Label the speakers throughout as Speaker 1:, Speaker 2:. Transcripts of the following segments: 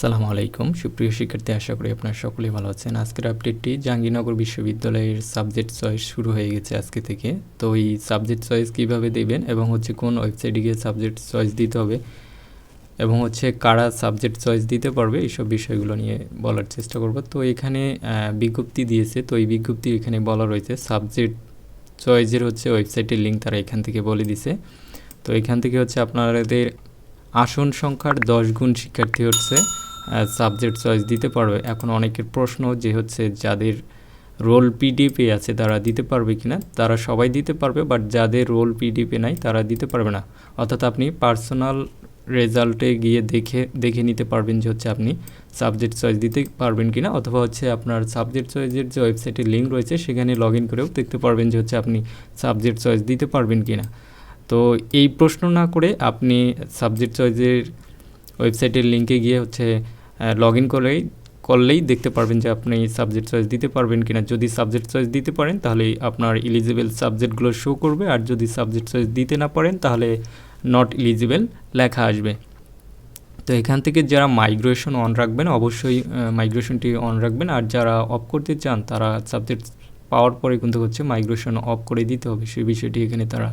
Speaker 1: সালামু আলাইকুম। সুপ্রিয় শিক্ষার্থী, আশা করি আপনারা সকলেই ভালো আছেন। আজকের আপডেটটি জাহাঙ্গীরনগর বিশ্ববিদ্যালয়ের সাবজেক্ট চয়েস শুরু হয়ে গেছে আজকে থেকে। তো এই সাবজেক্ট চয়েস কীভাবে দেবেন এবং হচ্ছে কোন ওয়েবসাইটে গিয়ে সাবজেক্ট চয়েস দিতে হবে এবং হচ্ছে কারা সাবজেক্ট চয়েস দিতে পারবে, এইসব বিষয়গুলো নিয়ে বলার চেষ্টা করব। তো এখানে বিজ্ঞপ্তি দিয়েছে। তো এই বিজ্ঞপ্তি এখানে বলা রয়েছে সাবজেক্ট চয়েসের হচ্ছে ওয়েবসাইটের লিঙ্ক তারা এখান থেকে বলে দিছে। তো এখান থেকে হচ্ছে আপনাদের আসন সংখ্যার দশ গুণ শিক্ষার্থী হচ্ছে। সাবজেক্ট চয়েস দিতে পারবে। এখন অনেকের প্রশ্ন যে হচ্ছে যাদের রোল পিডিপি আছে তারা দিতে পারবে কিনা? তারা সবাই দিতে পারবে বাট যাদের রোল পিডিপে নাই তারা দিতে পারবে না। অর্থাৎ আপনি পার্সোনাল রেজাল্টে গিয়ে দেখে দেখে নিতে পারবেন যে হচ্ছে আপনি সাবজেক্ট চয়েস দিতে পারবেন কিনা, অথবা হচ্ছে আপনার সাবজেক্ট চয়েসের যে ওয়েবসাইটের লিঙ্ক রয়েছে, সেখানে লগ ইন করেও দেখতে পারবেন যে হচ্ছে আপনি সাবজেক্ট চয়েস দিতে পারবেন কিনা। তো এই প্রশ্ন না করে আপনি সাবজেক্ট চয়েসের ওয়েবসাইটের লিঙ্কে গিয়ে হচ্ছে লগ ইন করেই, করলেই দেখতে পারবেন যে আপনি সাবজেক্ট চয়েস দিতে পারবেন কিনা। যদি সাবজেক্ট চয়েস দিতে পারেন তাহলে আপনার ইলিজিবল সাবজেক্টগুলো শো করবে। আর যদি সাবজেক্ট চয়েস দিতে না পারেন, তাহলে নট ইলিজিবল লেখা আসবে। তো এখান থেকে যারা মাইগ্রেশন অন রাখবেন, অবশ্যই মাইগ্রেশনটি অন রাখবেন। আর যারা অফ করতে চান, তারা সাবজেক্ট পাওয়ার পরে কিন্তু হচ্ছে মাইগ্রেশন অফ করে দিতে হবে। সেই বিষয়টি এখানে তারা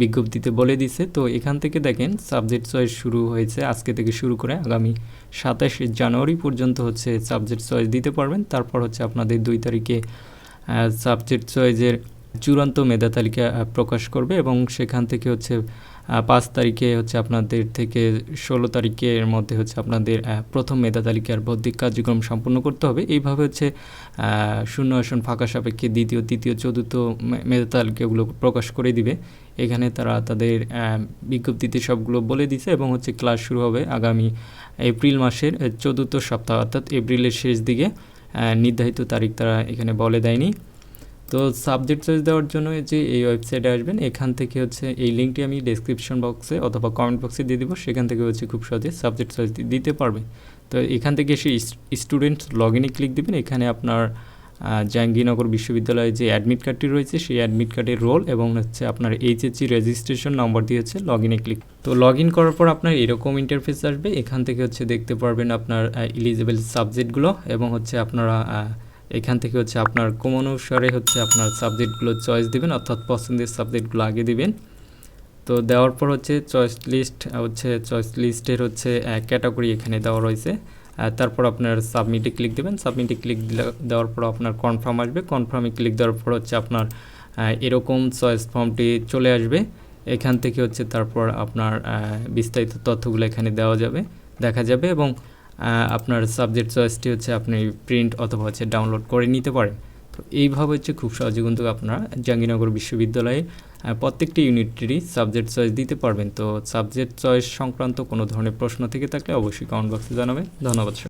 Speaker 1: বিজ্ঞপ্তিতে বলে দিছে। তো এখান থেকে দেখেন সাবজেক্ট চয়েস শুরু হয়েছে আজকে থেকে শুরু করে আগামী সাতাশে জানুয়ারি পর্যন্ত হচ্ছে সাবজেক্ট চয়েস দিতে পারবেন। তারপর হচ্ছে আপনাদের দুই তারিখে সাবজেক্ট চয়েসের চূড়ান্ত মেধা তালিকা প্রকাশ করবে এবং সেখান থেকে হচ্ছে পাঁচ তারিখে হচ্ছে আপনাদের থেকে ষোলো তারিখের মধ্যে হচ্ছে আপনাদের প্রথম মেধা তালিকার বৌদ্ধিক কার্যক্রম সম্পন্ন করতে হবে। এইভাবে হচ্ছে শূন্য আসন ফাঁকা সাপেক্ষে দ্বিতীয়, তৃতীয়, চতুর্থ মেধা তালিকাগুলো প্রকাশ করে দিবে। এখানে তারা তাদের বিজ্ঞপ্তিতে সবগুলো বলে দিছে এবং হচ্ছে ক্লাস শুরু হবে আগামী এপ্রিল মাসের চতুর্থ সপ্তাহ অর্থাৎ এপ্রিলের শেষ দিকে। নির্ধারিত তারিখ তারা এখানে বলে দেয়নি। তো সাবজেক্ট চয়েস দেওয়ার জন্য যে এই ওয়েবসাইটে আসবেন, এখান থেকে হচ্ছে এই লিঙ্কটি আমি ডেসক্রিপশন বক্সে অথবা কমেন্ট বক্সে দিয়ে দিব, সেখান থেকে হচ্ছে খুব সহজে সাবজেক্ট চয়েস দিতে পারবে। তো এখান থেকে এসে স্টুডেন্ট লগ ইনে ক্লিক দিবেন, এখানে আপনার জাহাঙ্গীরনগর বিশ্ববিদ্যালয়ে যে অ্যাডমিট কার্ডটি রয়েছে, সেই অ্যাডমিট কার্ডের রোল এবং হচ্ছে আপনার এইচএসসি রেজিস্ট্রেশন নম্বর দিয়ে হচ্ছে লগ ইনে ক্লিক তো লগ ইন করার পর আপনার এরকম ইন্টারফেস আসবে, এখান থেকে হচ্ছে দেখতে পারবেন আপনার ইলিজিবল সাবজেক্টগুলো এবং হচ্ছে আপনারা এখান থেকে হচ্ছে আপনার কোন অনুসারে হচ্ছে আপনার সাবজেক্টগুলো চয়েস দিবেন, অর্থাৎ পছন্দের সাবজেক্টগুলো আগে দিবেন। তো দেওয়ার পর হচ্ছে চয়েস লিস্ট হচ্ছে চয়েস লিস্টের হচ্ছে ক্যাটাগরি এখানে দেওয়া রয়েছে। তারপর আপনার সাবমিটে ক্লিক দেবেন। সাবমিটে ক্লিক দেওয়ার পর আপনার কনফার্ম আসবে। কনফার্মে ক্লিক দেওয়ার পর হচ্ছে আপনার এরকম চয়েস ফর্মটি চলে আসবে। এখান থেকে হচ্ছে তারপর আপনার বিস্তারিত তথ্যগুলো এখানে দেওয়া যাবে, দেখা যাবে এবং আপনার সাবজেক্ট চয়েসটি হচ্ছে আপনি প্রিন্ট অথবা হচ্ছে ডাউনলোড করে নিতে পারেন। তো এইভাবে হচ্ছে খুব সহজে কিন্তু আপনারা জাহাঙ্গীরনগর বিশ্ববিদ্যালয়ে প্রত্যেকটি ইউনিটেরই সাবজেক্ট চয়েস দিতে পারবেন। তো সাবজেক্ট চয়েস সংক্রান্ত কোনো ধরনের প্রশ্ন থেকে থাকলে অবশ্যই কমেন্ট বক্সে জানাবেন। ধন্যবাদ।